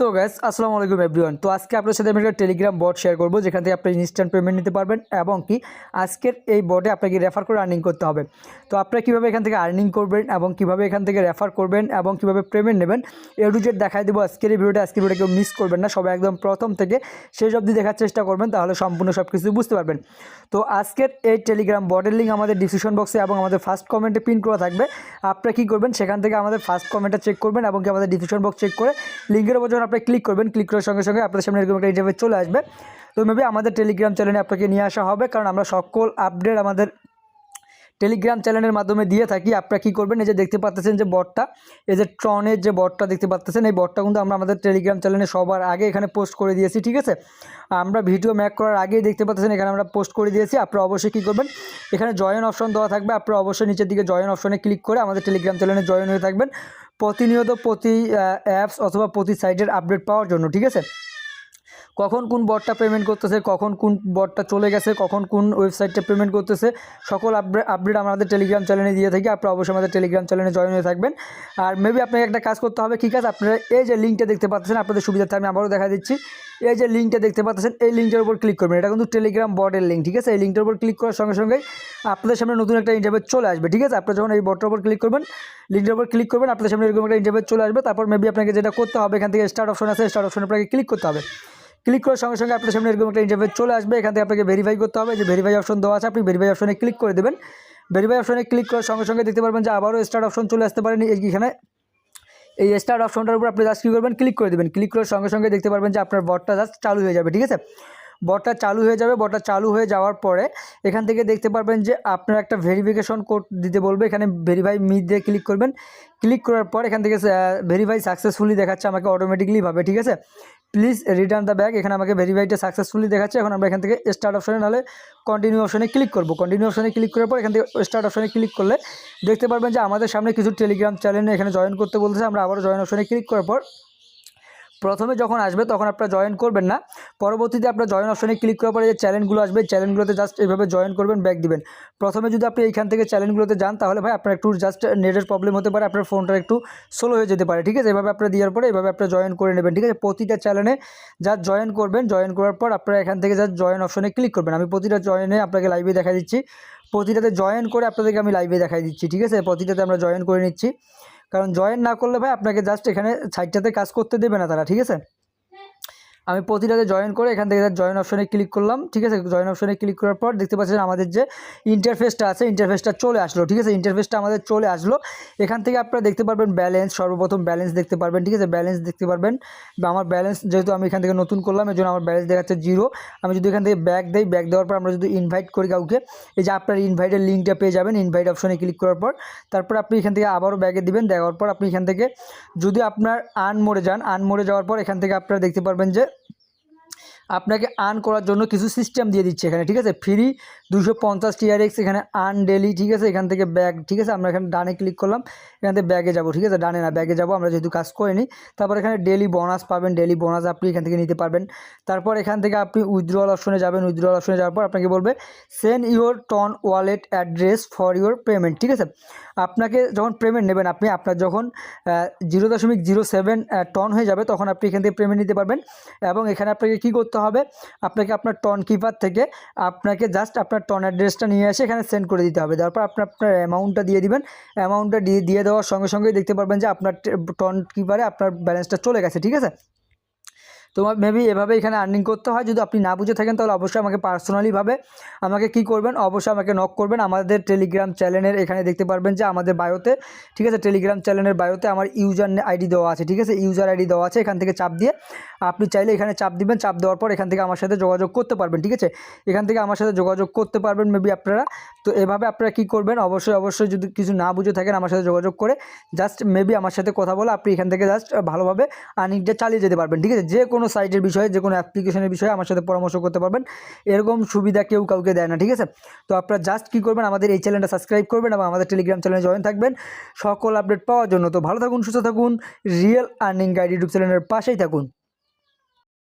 তো গ্যাস আসসালামু আলাইকুম এভরিওয়ান তো আজকে আপনার সাথে আমি একটা টেলিগ্রাম বট শেয়ার করব, যেখান থেকে আপনি ইনস্ট্যান্ট পেমেন্ট নিতে পারবেন এবং কি আজকের এই বটে আপনাকে রেফার করে আর্নিং করতে হবে। তো আপনারা কীভাবে এখান থেকে আর্নিং করবেন এবং কীভাবে এখান থেকে রেফার করবেন এবং কীভাবে পেমেন্ট নেবেন, এ টু দেখাই দেবো আজকের এই ভিডিওটা। আজকের ভিডিও কেউ মিস করবেন না, সবাই একদম প্রথম থেকে শেষ অবধি দেখার চেষ্টা করবেন, তাহলে সম্পূর্ণ সব কিছু বুঝতে পারবেন। তো আজকের এই টেলিগ্রাম বটের লিঙ্ক আমাদের ডিসক্রিপশন বক্সে এবং আমাদের ফার্স্ট কমেন্টে পিন করা থাকবে। আপনারা কী করবেন, সেখান থেকে আমাদের ফার্স্ট কমেন্টটা চেক করবেন এবং কি আমাদের ডিসক্রিপশন বক্স চেক করে লিঙ্কের যখন আপনি ক্লিক করবেন ক্লিক করার সঙ্গে সঙ্গে আপনার সামনে এরকম একটা ইন্টারভিউ চলে আসবে। তো মেবি আমাদের টেলিগ্রাম চ্যানেলে আপনাকে নিয়ে আসা হবে, কারণ আমরা সকল আপডেট আমাদের টেলিগ্রাম চ্যানেলের মাধ্যমে দিয়ে থাকি। আপনারা কী করবেন, এই যে দেখতে পাচ্ছেন যে বটটা এই যে ট্রনের যে বটটা দেখতে পাচ্ছেন, এই বটটা কিন্তু আমরা আমাদের টেলিগ্রাম চ্যানেলে সবার আগে এখানে পোস্ট করে দিয়েছি, ঠিক আছে? আমরা ভিডিও ম্যাক করার আগেই দেখতে পাচ্ছেন, এখানে আমরা পোস্ট করে দিয়েছি। আপনারা অবশ্যই কী করবেন, এখানে জয়েন অপশন দেওয়া থাকবে। আপনারা অবশ্যই নিচের দিকে জয়েন অপশনে ক্লিক করে আমাদের টেলিগ্রাম চ্যানেলে জয়েন হয়ে থাকবেন। প্রতিনিয়ত প্রতি অ্যাপস অথবা প্রতি সাইটের আপডেট পাওয়ার জন্য, ঠিক আছে? কখন কোন বটটা পেমেন্ট করতেছে, কখন কোন বটটা চলে গেছে, কখন কোন ওয়েবসাইটটা পেমেন্ট করতেছে, সকল আপডেট আপডেট আমাদের টেলিগ্রাম চ্যানেলে দিয়ে থাকি, আপনারা অবশ্যই আমাদের টেলিগ্রাম চ্যানেলে জয়েন হয়ে থাকবেন। আর মেবি আপনাকে একটা কাজ করতে হবে, ঠিক আছে? আপনারা এই যে লিঙ্কটা দেখতে পাচ্ছেন, আপনাদের সুবিধার্থে আমি আবারও দেখা দিচ্ছি। এই যে লিঙ্কটা দেখতে পাচ্ছেন, এই লিঙ্কটার উপর ক্লিক করবেন। এটা কিন্তু টেলিগ্রাম বটের লিঙ্ক ঠিক আছে? এই লিঙ্কটার উপর ক্লিক করার সঙ্গে সঙ্গে আপনাদের সামনে নতুন একটা ইন্টারভিউ চলে আসবে, ঠিক আছে? আপনারা যখন এই বটটার উপর ক্লিক করবেন লিঙ্কটার উপর ক্লিক করবেন, আপনাদের সামনে এরকম একটা ইন্টারভিউ চলে আসবে। তারপর মেবি আপনাকে যেটা করতে হবে, এখান থেকে স্টার্ট অপশন আছে স্টার্ট অপশন আপনাকে ক্লিক করতে হবে। ক্লিক করার সঙ্গে সঙ্গে আপনার সামনে এরকম একটা ইন্টারভিউ চলে আসবে, এখান থেকে আপনাকে ভেরিফাই করতে হবে। যে ভেরিফাই অপশন দেওয়া আছে, আপনি ভেরিফাই অপশনে ক্লিক করে দেবেন। ভেরিফাই অপশনে ক্লিক করার সঙ্গে সঙ্গে দেখতে পারবেন যে আবারও স্টার্ট অপশন চলে আসতে পারেন এখানে এই স্টার্ট অপশনটার উপর আপনি জাস্ট কী করবেন ক্লিক করে দেবেন। ক্লিক করার সঙ্গে সঙ্গে দেখতে পারবেন যে আপনার বটটা জাস্ট চালু হয়ে যাবে, ঠিক আছে? বটটা চালু হয়ে যাবে বটটা চালু হয়ে যাওয়ার পরে এখান থেকে দেখতে পারবেন যে আপনার একটা ভেরিফিকেশন কোড দিতে বলবে। এখানে ভেরিফাই মি দিয়ে ক্লিক করবেন। ক্লিক করার পর এখান থেকে ভেরিফাই সাকসেসফুলি দেখাচ্ছে, আমাকে অটোমেটিকলিভাবে ঠিক আছে? Please return the bag. এখানে আমাকে ভেরিফাইটা সাকসেসফুলি দেখাচ্ছে। এখন আমরা এখান থেকে স্টার্ট অপশনে নাহলে কন্টিনিউ অপশনে ক্লিক করব। কন্টিনিউ অপশনে ক্লিক করার পর এখান থেকে স্টার্ট অপশনে ক্লিক করলে দেখতে পারবেন যে আমাদের সামনে কিছু টেলিগ্রাম চ্যানেল এখানে জয়েন করতে বলতেছে। আমরা আবারও জয়েন অপশনে ক্লিক করার পর প্রথমে যখন আসবে তখন আপনারা জয়েন করবেন না। পরবর্তীতে আপনার জয়েন অপশনে ক্লিক করার পরে যে চ্যানেলগুলো আসবে চ্যানেলগুলোতে জাস্ট এইভাবে জয়েন করবেন ব্যাক দিবেন। প্রথমে যদি আপনি এইখান থেকে চ্যানেলগুলোতে যান, তাহলে ভাই আপনার একটু জাস্ট নেটের প্রবলেম হতে পারে, আপনার ফোনটা একটু স্লো হয়ে যেতে পারে, ঠিক আছে? এভাবে আপনার দেওয়ার পরে এভাবে আপনার জয়েন করে নেবেন, ঠিক আছে? প্রতিটা চ্যানেলে যা জয়েন করবেন জয়েন করার পর আপনারা এখান থেকে জাস্ট জয়েন অপশনে ক্লিক করবেন। আমি প্রতিটা জয়েনে আপনাকে লাইভে দেখা দিচ্ছি। প্রতিটাতে জয়েন করে আপনাদেরকে আমি লাইভে দেখাই দিচ্ছি, ঠিক আছে? প্রতিটাতে আমরা জয়েন করে নিচ্ছি। কারণ জয়েন না করলে ভাই আপনাকে জাস্ট এখানে সাইটটাতে কাজ করতে দেবে না তারা, ঠিক আছে? আমি প্রতিটাতে জয়েন করে এখান থেকে জয়েন অপশনে ক্লিক করলাম, ঠিক আছে? জয়েন অপশনে ক্লিক করার পর দেখতে পাচ্ছেন আমাদের যে ইন্টারফেসটা আছে ইন্টারফেসটা চলে আসলো, ঠিক আছে? ইন্টারফেসটা আমাদের চলে আসলো। এখান থেকে আপনারা দেখতে পারবেন ব্যালেন্স সর্বপ্রথম ব্যালেন্স দেখতে পারবেন, ঠিক আছে? ব্যালেন্স দেখতে পারবেন। বা আমার ব্যালেন্স যেহেতু আমি এখান থেকে নতুন করলাম এই জন্য আমার ব্যালেন্স দেখাচ্ছে জিরো আমি যদি এখান থেকে ব্যাক দেই ব্যাক দেওয়ার পর আমরা যদি ইনভাইট করি কাউকে, এই যে আপনার ইনভাইটের লিঙ্কটা পেয়ে যাবেন ইনভাইট অপশনে ক্লিক করার পর। তারপর আপনি এখান থেকে আবারও ব্যাগে দিবেন, দেওয়ার পর আপনি এখান থেকে যদি আপনার আন মোড়ে যান আন মোড়ে যাওয়ার পর এখান থেকে আপনারা দেখতে পারবেন যে আপনাকে আর্ন করার জন্য কিছু সিস্টেম দিয়ে দিচ্ছে এখানে, ঠিক আছে? ফ্রি দুশো পঞ্চাশ টিআরএক্স এখানে আর্ন ডেলি ঠিক আছে? এখান থেকে ব্যাগ ঠিক আছে? আমরা এখানে ডানে ক্লিক করলাম। এখান থেকে ব্যাগে যাব, ঠিক আছে? ডানে না, ব্যাগে যাব, আমরা যেহেতু কাজ করিনি তারপর এখানে ডেলি বোনাস পাবেন ডেলি বোনাস আপনি এখান থেকে নিতে পারবেন। তারপর এখান থেকে আপনি উইথড্রল অপশনে যাবেন উইথড্রল অপশনে যাওয়ার পর আপনাকে বলবে send your TON wallet address for your payment ঠিক আছে? আপনাকে যখন পেমেন্ট নেবেন আপনি, আপনার যখন জিরো দশমিক জিরো সেভেন টন হয়ে যাবে, তখন আপনি এখান থেকে পেমেন্ট নিতে পারবেন। এবং এখানে আপনাকে কী করতে হবে, আপনাকে আপনার টন কিপার থেকে আপনাকে জাস্ট আপনার টন অ্যাড্রেসটা নিয়ে এসে এখানে সেন্ড করে দিতে হবে। তারপর আপনার আপনার অ্যামাউন্টটা দিয়ে দিবেন। অ্যামাউন্টটা দিয়ে দিয়ে দেওয়ার সঙ্গে সঙ্গেই দেখতে পারবেন যে আপনার টন কিপারে আপনার ব্যালেন্সটা চলে গেছে, ঠিক আছে? তো মেবি এভাবে এখানে আর্নিং করতে হয়। যদি আপনি না বুঝে থাকেন, তাহলে অবশ্যই আমাকে পার্সোনালিভাবে আমাকে কি করবেন? অবশ্যই আমাকে নক করবেন। আমাদের টেলিগ্রাম চ্যানেলের এখানে দেখতে পারবেন যে আমাদের বায়োতে ঠিক আছে? টেলিগ্রাম চ্যানেলের বায়োতে আমার ইউজার আইডি দেওয়া আছে, ঠিক আছে? ইউজার আইডি দেওয়া আছে, এখান থেকে চাপ দিয়ে আপনি চাইলে এখানে চাপ দিবেন। চাপ দেওয়ার পর এখান থেকে আমার সাথে যোগাযোগ করতে পারবেন, ঠিক আছে? এখান থেকে আমার সাথে যোগাযোগ করতে পারবেন মেবি আপনারা। তো এভাবে আপনারা কি করবেন? অবশ্যই অবশ্যই যদি কিছু না বুঝে থাকেন, আমার সাথে যোগাযোগ করে জাস্ট মেবি আমার সাথে কথা বলে, আপনি এখান থেকে জাস্ট ভালোভাবে আর্নিংটা চালিয়ে যেতে পারবেন, ঠিক আছে? যে কোনো সাইটের বিষয়ে, যে কোনো অ্যাপ্লিকেশনের বিষয়ে আমার সাথে পরামর্শ করতে পারবেন। এরকম সুবিধা কেউ কাউকে দেয় না, ঠিক আছে? তো আপনারা জাস্ট কী করবেন, আমাদের এই চ্যানেলটা সাবস্ক্রাইব করবেন এবং আমাদের টেলিগ্রাম চ্যানেলে জয়েন থাকবেন। সকল আপডেট পাওয়ার জন্য। তো ভালো থাকুন, সুস্থ থাকুন রিয়েল আর্নিং গাইড ইউটিউব চ্যানেলের পাশেই থাকুন।